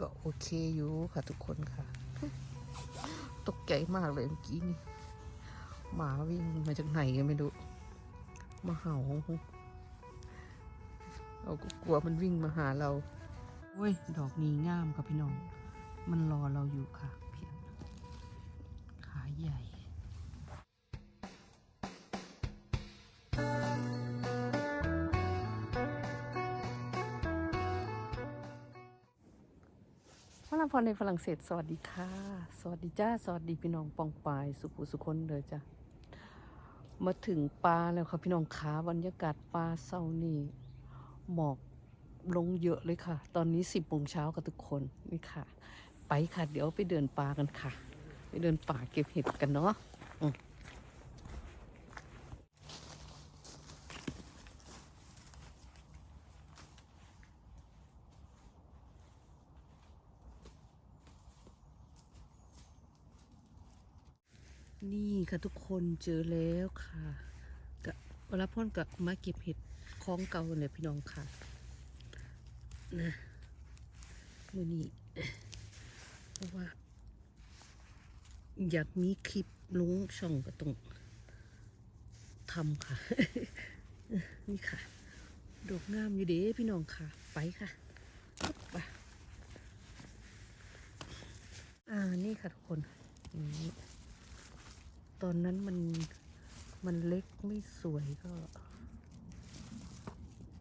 ก็โอเคอยู่ค่ะทุกคนค่ะ ตกใจมากเลยเมื่อกี้นี่หมาวิ่งมาจากไหนกันไม่รู้มาเห่าเราก็กลัวมันวิ่งมาหาเราโอ้ย ดอกนี้งามค่ะพี่น้อง มันรอเราอยู่ค่ะเพียงขาใหญ่ พระนพรในฝรั่งเศส สวัสดีค่ะ สวัสดีจ้า สวัสดีพี่น้องปองปาย สุขุสุคนเลยจ้ะ มาถึงปลาแล้วค่ะพี่น้องขาบรรยากาศปลาเศร้านี่หมอกลงเยอะเลยค่ะ ตอนนี้สิบโมงเช้ากับทุกคนนี่ค่ะ ไปค่ะ เดี๋ยวไปเดินป่ากันค่ะ ไปเดินป่าเก็บเห็ดกันเนาะ นี่ค่ะทุกคนเจอแล้วค่ะกะเวลาพ่นกับมาเก็บเห็ดคล้องเก่าเนี่ยพี่น้องค่ะนะมือนี้เพราะว่า อยากมีคลิปลงช่องก็ต้องทำค่ะ นี่ค่ะ ดอกงามอยู่เด้พี่น้องค่ะ ไปค่ะไปอ่านี่ค่ะทุกคนนี่ ตอนนั้นมันมันเล็กไม่สวยก็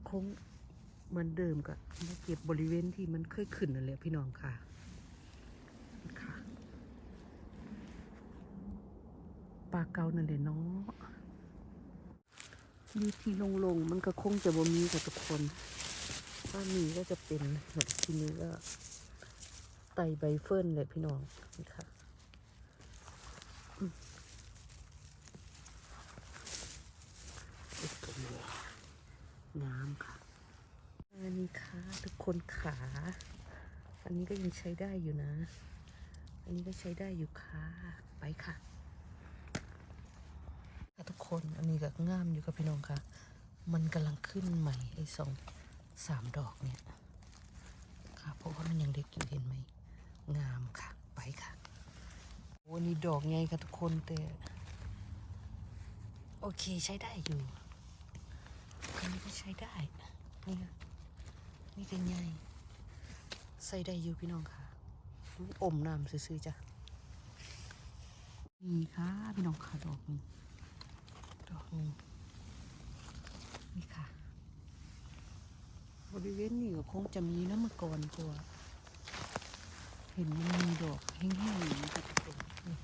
คงเหมือนเดิมกับมาเก็บบริเวณที่มันเคยขึ้นนั่นแหละพี่น้องค่ะค่ะปลาเกานั่นแหละเนาะอยู่ที่ลงๆมันก็คงจะบ่มีกับทุกคนถ้ามีก็จะเป็นแบบที่นี้ก็ไตใบเฟิร์นเลยพี่น้องนี่ค่ะอืมโอเค น้ำค่ะอันนี้ค่ะทุกคนขา อันนี้ก็ยังใช้ได้อยู่นะ อันนี้ก็ใช้ได้อยู่ค่ะ ไปค่ะค่ะทุกคน อันนี้ก็งามอยู่กับพี่น้องค่ะ มันกำลังขึ้นใหม่ไอ้สองสามดอกเนี่ย ค่ะ เพราะว่ามันยังเล็กอยู่เห็นไหม งามค่ะ ไปค่ะโอ้นี่ดอกไงค่ะทุกคนแต่ โอเคใช้ได้อยู่ อันนี้ก็ใช้ได้นี่ค่ะนี่เป็นไงใส่ได้อยู่พี่น้องค่ะอมน้ำซื่อๆจ้ะนี่ค่ะพี่น้องค่ะดอกหนึงดอกหนึงนี่ค่ะ บริเวณนี้ก็คงจะมีนะเมื่อก่อนกว่าเห็นมันมีดอกแห้งๆอย่างนี้ค่ะทุกคนนี่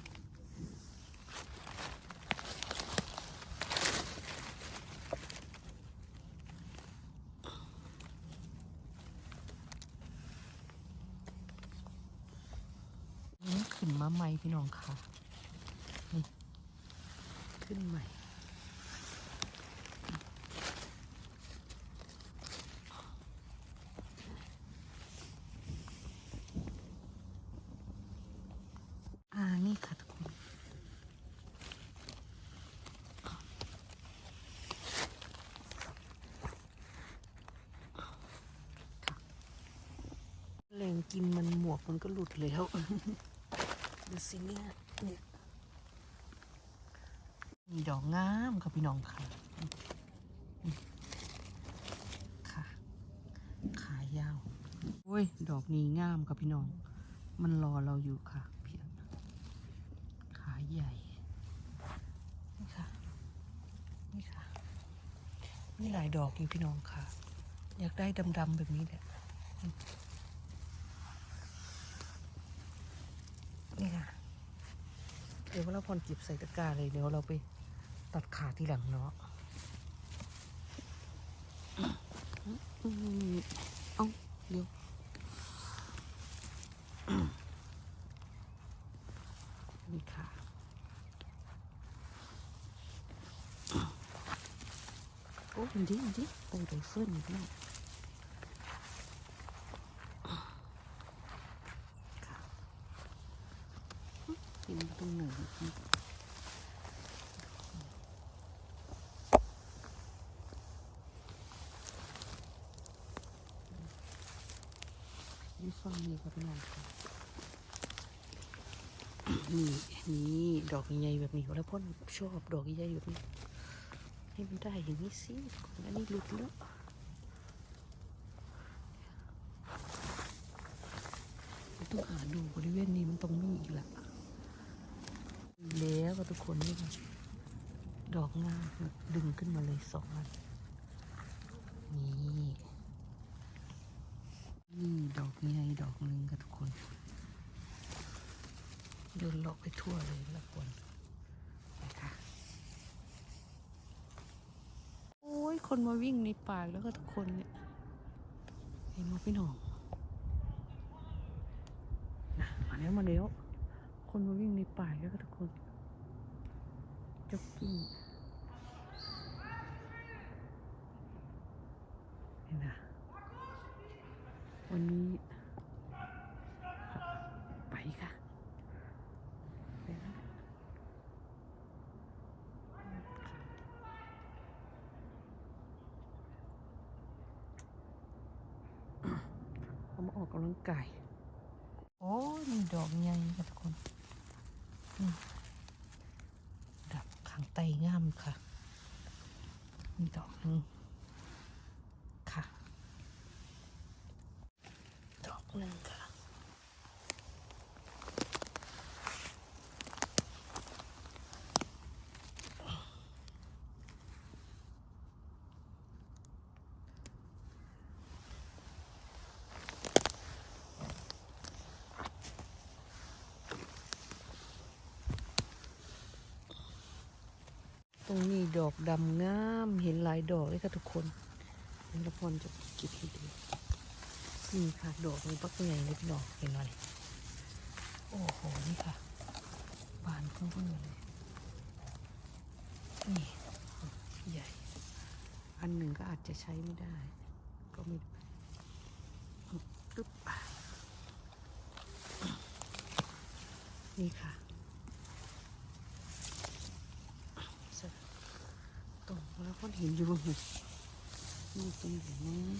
นี่ขึ้นมา ใหม่พี่น้องค่ะ นี่ ขึ้นใหม่อ่านี่ค่ะทุกคนแรงกินมันหมวกมันก็หลุดแล้ว ดูสิเนี่ยเนี่ยมีดอกงามค่ะพี่น้องค่ะค่ะ ขายาวโอ้ย ดอกนี้งามค่ะพี่น้อง มันรอเราอยู่ค่ะเพียงขาใหญ่ นี่ค่ะ นี่ค่ะ มีหลายดอกอยู่พี่น้องค่ะ อยากได้ดำๆแบบนี้แหละ นี่ค่ะ เดี๋ยวเราพรเก็บใส่ตะกร้าเลยเดี๋ยวเราไปตัดขาทีหลังเนาะเอาเดี๋ยวนี่ค่ะโอ้มันดีดีไปไรเฟิลอีกแล้ว กินตรงหนึ่งอยู่ฟังนี่ค่ะพี่น้องค่ะนี่นี่ดอกใหญ่ๆแบบนี้แล้วพ่อชอบดอกใหญ่ๆแบบนี้ให้มันได้อย่างนี้สิอันนี้หลุดแล้วต้องหาดูบริเวณนี้มันต้องมีอีกละแล้ว ทุกคนนี่ค่ะดอกงามดึงขึ้นมาเลยสองอันนี่นี่ดอกใหญ่ดอกหนึ่งค่ะทุกคนเดินเลาะไปทั่วเลยละคนไปค่ะโอ้ยคนมาวิ่งในป่าแล้วก็ทุกคนเนี่ยเห็นไหมพี่น้องนะมาแล้วมาแล้วคนมาวิ่งในป่าแล้วก็ทุกคน จ็อกกิ้งเห็นะวันนี้ ไปค่ะไปแล้วเอามาออกกำลังกายโอ้ยดอกใหญ่ค่ะทุกคน ไตงามค่ะ มีดอกหนึ่งค่ะ ดอกหนึ่งค่ะ ตรงนี้ดอกดำงามเห็นหลายดอกเลยค่ะทุกคนเดี๋ยวละพรจะเก็บให้ดูนี่ค่ะดอกมีปักใหญ่เล็กดอกเห็นไหมโอ้โหนี่ค่ะบานเพิ่งๆเลยนี่ใหญ่ อันหนึ่งก็อาจจะใช้ไม่ได้ ก็ไม่ตึ๊บนี่ค่ะ ตรงแล้วก็เห็นอยู่นี่นี่ตรงอยู่นะ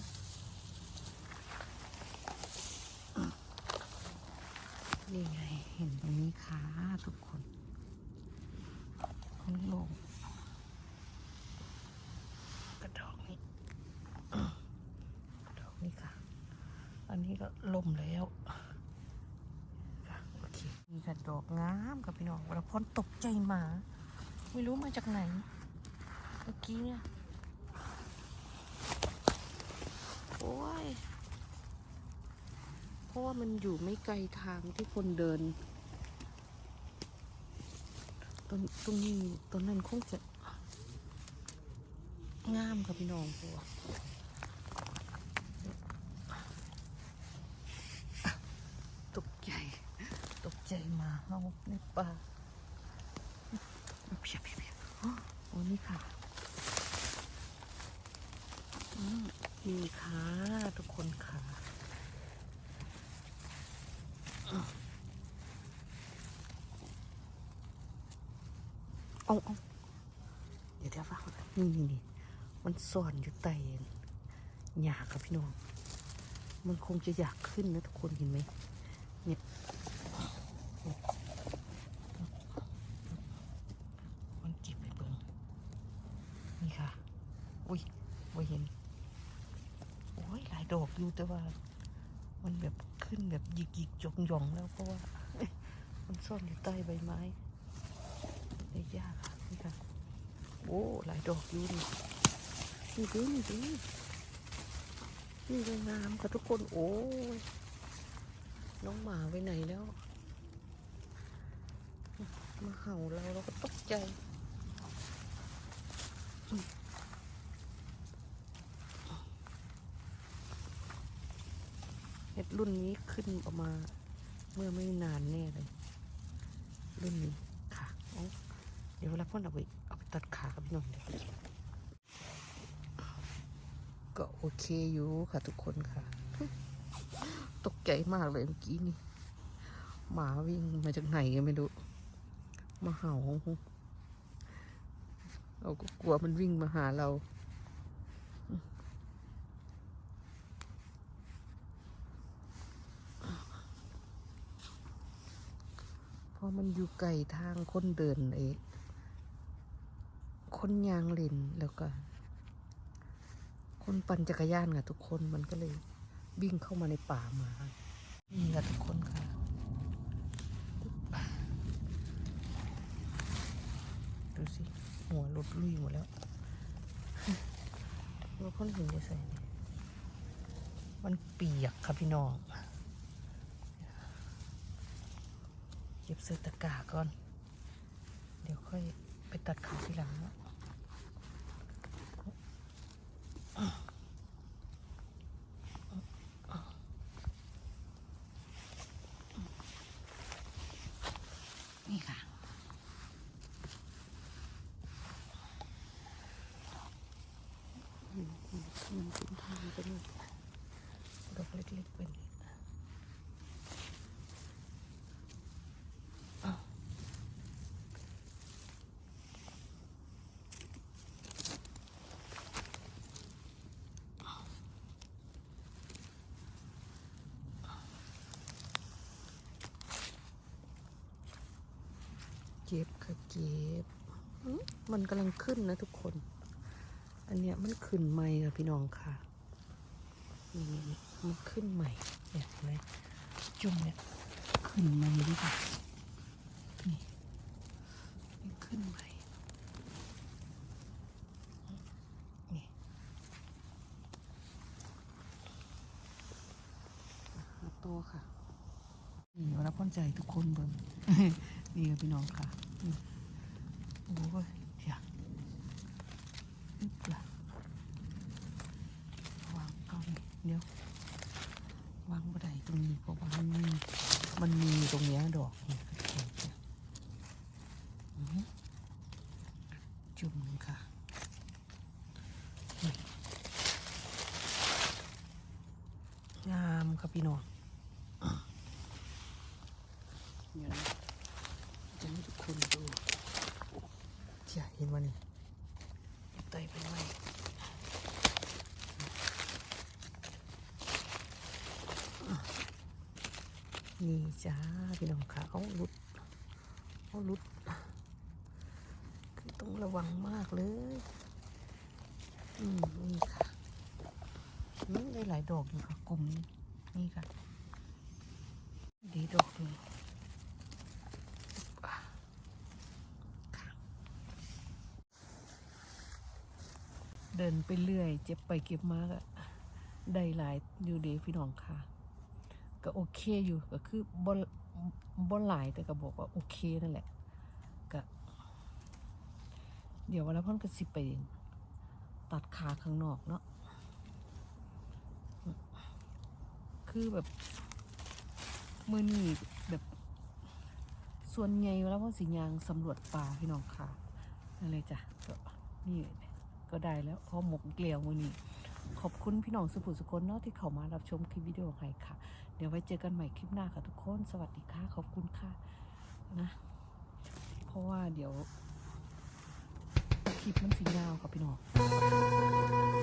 นี่ไงเห็นตรงนี้ค่ะทุกคนคนลงกระดอกนี้กระดอกนี้ค่ะ อันนี้ก็ล่มแล้วค่ะโอเคนี่ค่ะดอกงามกับพี่น้องแล้วพอนตกใจมา ไม่รู้มาจากไหน มื่อกี้เนี่ยโอ้ยเพราะว่ามันอยู่ไม่ไกลทางที่คนเดินตรงตรงนี้ตอนนั้นคงจะงามกับพี่น้องพวกตกใจ ตกใจมาเอาในป่าเพียบเพียบเพียบโอ้นี่ค่ะ นี่ค่ะทุกคนค่ะอืมเอาเอาเดี๋ยวเดี๋ยวฟังนี่นี่นี่มันซ่อนอยู่ใต้หญ้าครับพี่น้อง มันคงจะอยากขึ้นนะทุกคนเห็นไหมเนี่ย มันเก็บไปเบิ่งนี่ค่ะ อุ้ยไม่เห็น โอ้ยหลายดอกอยู่ แต่ว่า มันแบบขึ้นแบบหยิกหยิกจงหยองแล้วเพราะว่า มันซ่อนอยู่ใต้ใบไม้ในหญ้าค่ะนี่ค่ะโอ้หลายดอกอยู่นี่นี่ดูนี่ดูนี่ก็งามค่ะทุกคนโอ้ยน้องหมาไปไหนแล้ว มาเห่าเราเราก็ตกใจ เห็ด รุ่นนี้ขึ้นออกมาเมื่อไม่นานแน่เลย รุ่นนี้ค่ะเอาเดี๋ยวเวลาพ่นเอาไปเอาไปตัดขากับพี่หน้องเดี๋ยวก็โอเคอยู่ค่ะทุกคนค่ะ ตกใจมากเลยเมื่อกี้นี่หมาวิ่งมาจากไหนก็ไม่รู้ มาเห่าเราก็กลัวมันวิ่งมาหาเรา ว่ามันอยู่ไกลทางคนเดินเองคนยางเลนแล้วก็ คนปั่นจักรยานค่ะทุกคนมันก็เลยวิ่งเข้ามาในป่ามา นี่ค่ะทุกคนค่ะ ดูสิ หัวหลุดลุยหมดแล้วแล้วคนหินจะใส่มันเปียกค่ะพี่น้อง เก็บเสื้อตะกร้าก่อน เดี๋ยวค่อยไปตัดขาทีหลังเนาะนี่ค่ะ มันเป็นทางเป็นดอกเล็กๆเป็น เก็บค่ะเก็บ มันกำลังขึ้นนะทุกคน อันเนี้ยมันขึ้นใหม่ค่ะพี่น้องค่ะ นี่มันขึ้นใหม่เนี่ยเห็นไหมจุ่มเนี่ยขึ้นใหม่ดิค่ะนี่มันขึ้นใหม่นี่มาโตค่ะ นี่เวลาพ่นใจทุกคนเบิ่งนี่ค่ะพี่น้องค่ะโอ้ยเดี๋ยวอึ๊บล่ะวางเอานี่เดี๋ยววางบันไดตรงนี้เพราะว่ามันมีมันมีตรงเนี้ยดอกจุ่มค่ะงามครับพี่น้อง เดี๋ยวนะจะให้ทุกคนดูเจ้าเห็นวันนี้ไต่ไปไหมนี่จ้าพี่น้องค่ะเอาหลุดเอาหลุดคือต้องระวังมากเลยอืมนี่ค่ะอืมได้หลายดอกอยู่ค่ะกลุ่มนี้นี่ค่ะดีดอกเลยอะค่ะ เดินไปเรื่อย เจ็บไปเก็บมากอะได้หลายอยู่เดีพี่น้องค่ะ ก็โอเคอยู่ก็คือบนบนหลายแต่ก็บอกว่าโอเคนั่นแหละก็เดี๋ยววันละพ่อนก็สิไปตัดขาข้างนอกเนาะคือแบบมือนี่แบบส่วนใหญ่เวลาพ่อสิยางสำรวจป่าพี่น้องค่ะนั่นเลยจ้ะก็นี่ ก็ได้แล้วพอหมกเกลียววันนี้ ขอบคุณพี่น้องสุภุสุคนเนาะที่เข้ามารับชมคลิปวิดีโอให้ค่ะ เดี๋ยวไว้เจอกันใหม่คลิปหน้าค่ะทุกคน สวัสดีค่ะ ขอบคุณค่ะนะ เพราะว่าเดี๋ยวคลิปมันสียาวค่ะพี่น้อง